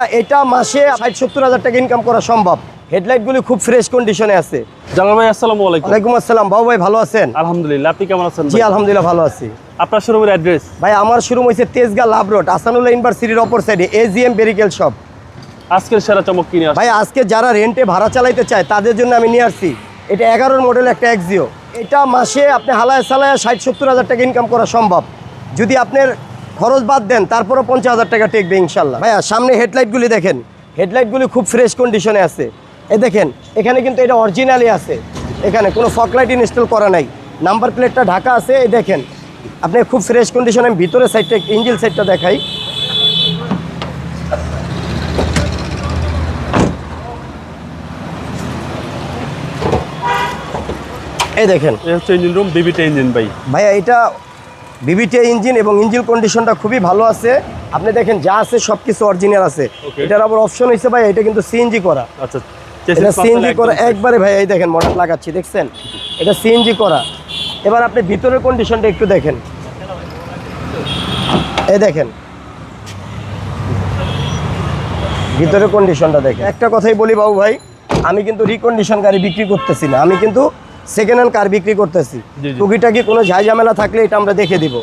এটা মাসে ষাট সত্তর হাজার টাকা ইনকাম করা সম্ভব। হেডলাইটগুলি খুব ফ্রেশ কন্ডিশনে আছে। জালাল ভাই আসসালামু আলাইকুম। ওয়ালাইকুম আসসালাম। বাবু ভাই ভালো আছেন? আলহামদুলিল্লাহ আপনি কেমন আছেন জি আলহামদুলিল্লাহ ভালো আছি। আপনার শোরুমের অ্যাড্রেস ভাই আমার শুরু হয়েছে তেজগাঁ লাভ রোড আসানুল্লাহ ইউনিভার্সিটির অপর সাইডে এজিএম বেরিকেল শপ আজকের সেরা চমক কিনে ভাই আজকে যারা রেন্টে ভাড়া চালাইতে চায় তাদের জন্য আমি নিয়ে আসছি। এটা এগারোর মডেল একটা এক্সিও এটা মাসে আপনি হালায় সালায় ষাট সত্তর হাজার টাকা ইনকাম করা সম্ভব। যদি আপনার খরচ বাদ দেন তারপরও পঞ্চাশ হাজার টাকা টেকবে ইনশাল্লাহ। ভাইয়া সামনে হেডলাইটগুলি দেখেন। হেডলাইটগুলি খুব ফ্রেশ কন্ডিশনে আছে। এ দেখেন এখানে কিন্তু এটা অরিজিনালি আছে। এখানে কোনো ফকলাইট ইনস্টল করা নাই। নাম্বার প্লেটটা ঢাকা আছে এই দেখেন। আপনি খুব ফ্রেশ কন্ডিশনে আমি ভিতরে সাইডটা ইঞ্জিল সাইডটা দেখাই। এই দেখেন। এই হচ্ছে ইঞ্জিন রুম বিবিটা ইঞ্জিন ভাই। ভাইয়া এটা বিবিটি ইঞ্জিন এবং ইঞ্জিন কন্ডিশনটা খুবই ভালো আছে। আপনি দেখেন যা আছে সব কিছু অরিজিনাল আছে এটার আবার অপশন হয়েছে ভাই এটা কিন্তু সিএনজি করা। আচ্ছা এটা সিএনজি করা। একবারে ভাই এই দেখেন মডেল লাগাচ্ছি দেখছেন? এটা সিএনজি করা। এবার আপনি ভিতরের কন্ডিশনটা একটু দেখেন। এই দেখেন। ভিতরের কন্ডিশনটা দেখেন। একটা কথাই বলি বাবু ভাই আমি কিন্তু রিকন্ডিশন গাড়ি বিক্রি করতেছি না। আমি কিন্তু সেকেন্ড হ্যান্ড কার বিক্রি করতেছি। টুকিটাকি কোনো ঝাই ঝামেলা থাকলে এটা আমরা দেখে দিব।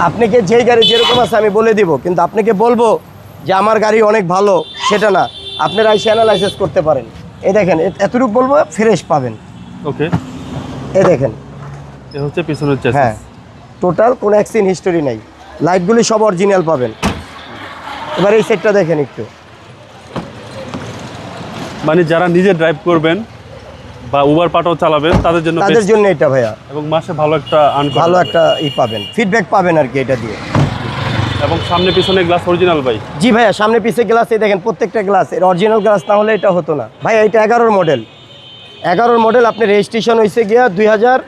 আপনাকে যেই গাড়ি যেরকম আছে আমি বলে দিব কিন্তু আপনাকে বলব যে আমার গাড়ি অনেক ভালো সেটা না। আপনারা এসে অ্যানালাইসিস করতে পারেন। এই দেখেন এ- এতটুকু বলব ফ্রেশ পাবেন। ওকে। এ দেখেন। এ হচ্ছে পিছনের চেসিস হ্যাঁ। টোটাল কোনো অ্যাক্সিডেন্ট হিস্টোরি নাই। লাইটগুলি সব অরিজিনাল পাবেন। এবার এই সেটটা দেখেন একটু। মানে যারা নিজে ড্রাইভ করবেন বা উবার পাটাও চালাবেন তাদের জন্য তাদের জন্য এটা ভাইয়া। এবং মাসে ভালো একটা আর্ন ভালো একটা ই পাবেন। ফিডব্যাক পাবেন আর কি এটা দিয়ে। এবং সামনে পিছনে গ্লাস অরিজিনাল ভাই। জি ভাইয়া সামনে পিছে গ্লাস এই দেখেন প্রত্যেকটা গ্লাস এর অরিজিনাল গ্লাস না হলে এটা হতো না। ভাইয়া এটা এগারোর মডেল এগারোর মডেল আপনি রেজিস্ট্রেশন হয়েছে গিয়া দুই হাজার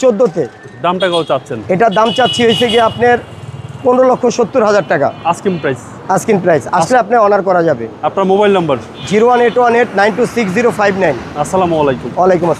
চোদ্দোতে। দামটা কত চাচ্ছেন? এটার দাম চাচ্ছি হয়েছে গিয়ে আপনার পনেরো লক্ষ সত্তর হাজার টাকা। আস্কিং প্রাইস আস্কিন প্রাইস আসলে আপনি অনার করা যাবে। আপনার mobile number zero one eight one eight nine two six zero five nine. আসসালামু আলাইকুম। ওয়ালাইকুম আসসালাম।